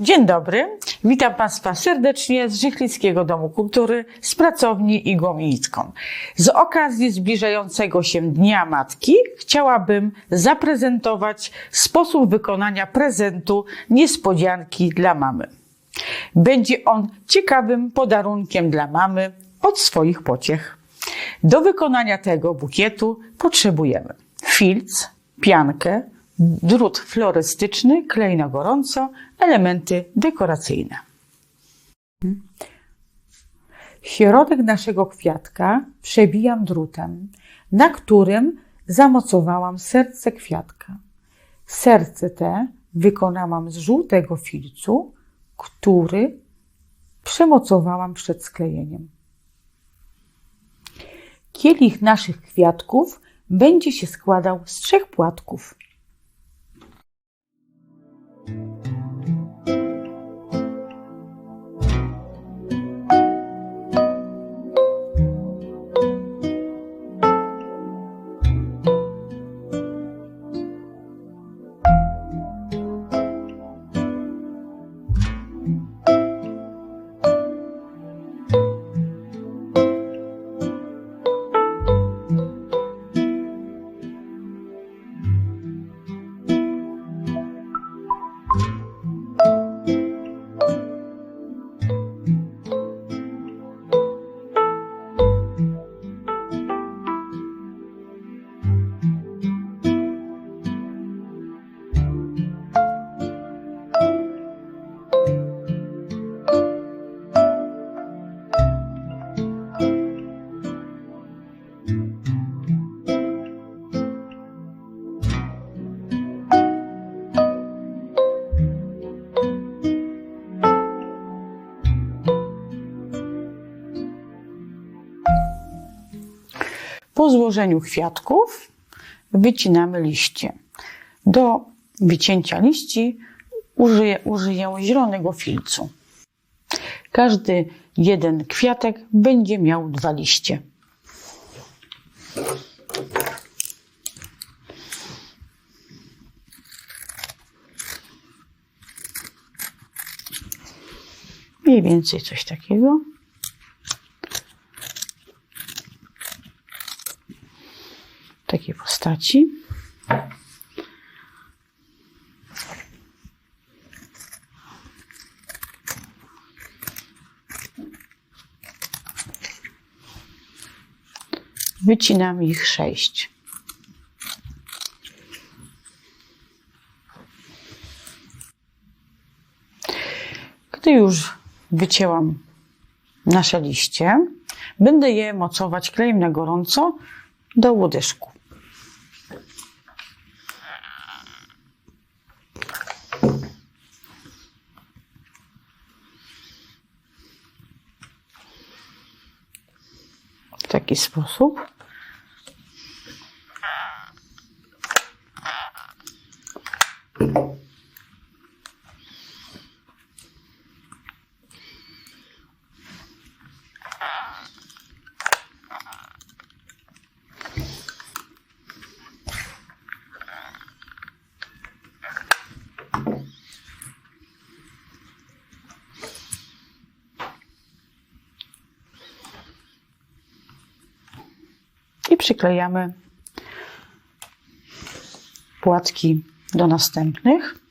Dzień dobry, witam Państwa serdecznie z Żychlickiego Domu Kultury, z pracowni Igłomicką. Z okazji zbliżającego się Dnia Matki chciałabym zaprezentować sposób wykonania prezentu niespodzianki dla mamy. Będzie on ciekawym podarunkiem dla mamy od swoich pociech. Do wykonania tego bukietu potrzebujemy filc, piankę, drut florystyczny, klej na gorąco, elementy dekoracyjne. Środek naszego kwiatka przebijam drutem, na którym zamocowałam serce kwiatka. Serce te wykonałam z żółtego filcu, który przemocowałam przed sklejeniem. Kielich naszych kwiatków będzie się składał z trzech płatków. Thank you. Po złożeniu kwiatków wycinamy liście. Do wycięcia liści użyję, użyję zielonego filcu. Każdy jeden kwiatek będzie miał dwa liście. Mniej więcej coś takiego. Postaci. Wycinam ich sześć. Gdy już wycięłam nasze liście, będę je mocować klejem na gorąco do łodyżku. Taki sposób. Przyklejamy płatki do następnych.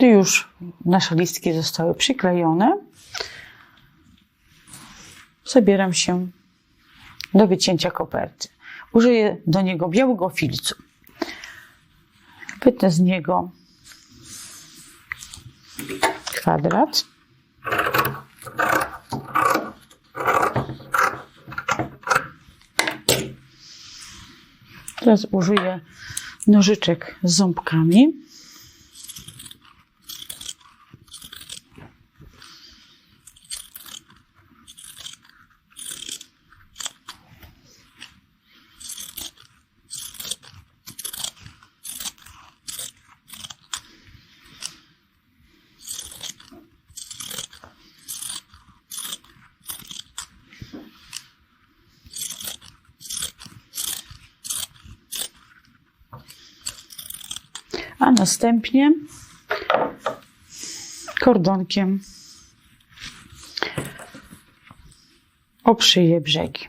Gdy już nasze listki zostały przyklejone, zabieram się do wycięcia koperty. Użyję do niego białego filcu. Wytnę z niego kwadrat. Teraz użyję nożyczek z ząbkami. A następnie kordonkiem obszyję brzegi.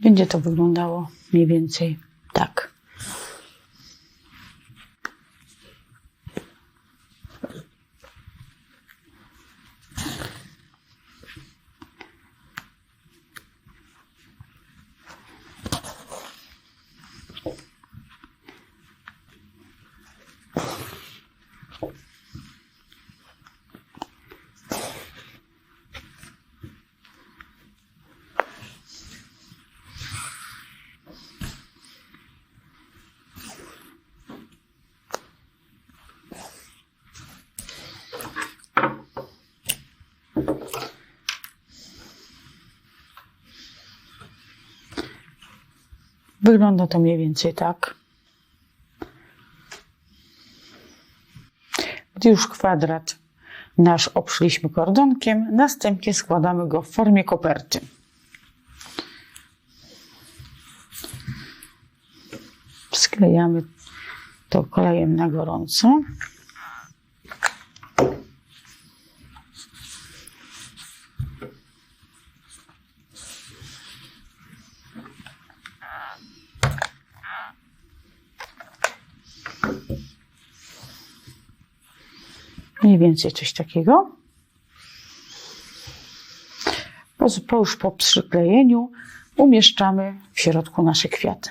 Będzie to wyglądało mniej więcej tak. Wygląda to mniej więcej tak. Gdy już kwadrat nasz obszyliśmy kordonkiem, następnie składamy go w formie koperty. Sklejamy to klejem na gorąco. Mniej więcej coś takiego. Po, po już po przyklejeniu umieszczamy w środku nasze kwiaty.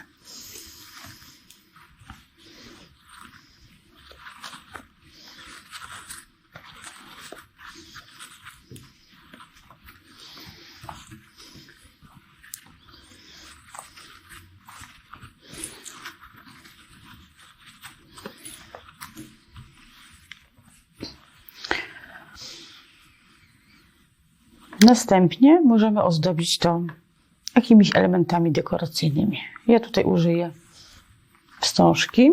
Następnie możemy ozdobić to jakimiś elementami dekoracyjnymi. Ja tutaj użyję wstążki.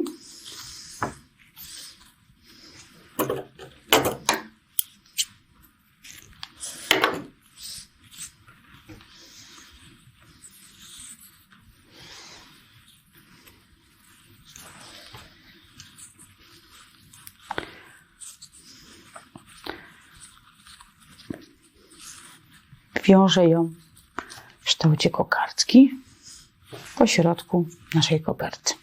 Wiążę ją w kształcie kokardki po środku naszej koperty.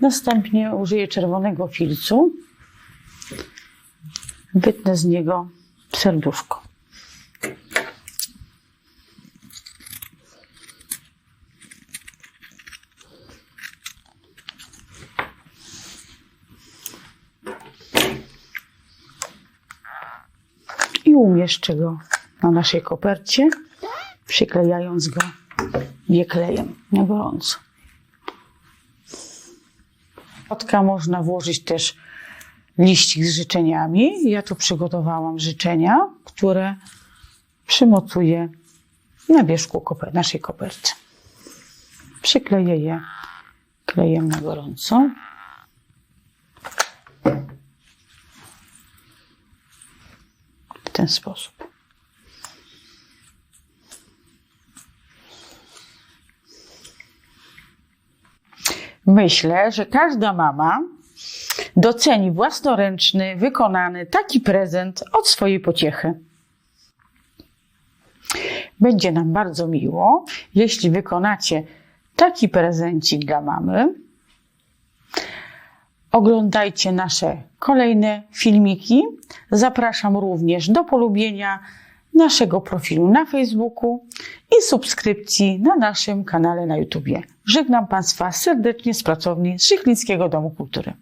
Następnie użyję czerwonego filcu. Wytnę z niego serduszko. Umieszczę go na naszej kopercie, przyklejając go wieklejem na gorąco. Środka można włożyć też liścik z życzeniami. Ja tu przygotowałam życzenia, które przymocuję na wierzchu koper naszej koperty. Przykleję je klejem na gorąco. Ten sposób. Myślę, że każda mama doceni własnoręczny, wykonany taki prezent od swojej pociechy. Będzie nam bardzo miło, jeśli wykonacie taki prezencik dla mamy. Oglądajcie nasze kolejne filmiki. Zapraszam również do polubienia naszego profilu na Facebooku i subskrypcji na naszym kanale na YouTube. Żegnam Państwa serdecznie z pracowni Żychlickiego Domu Kultury.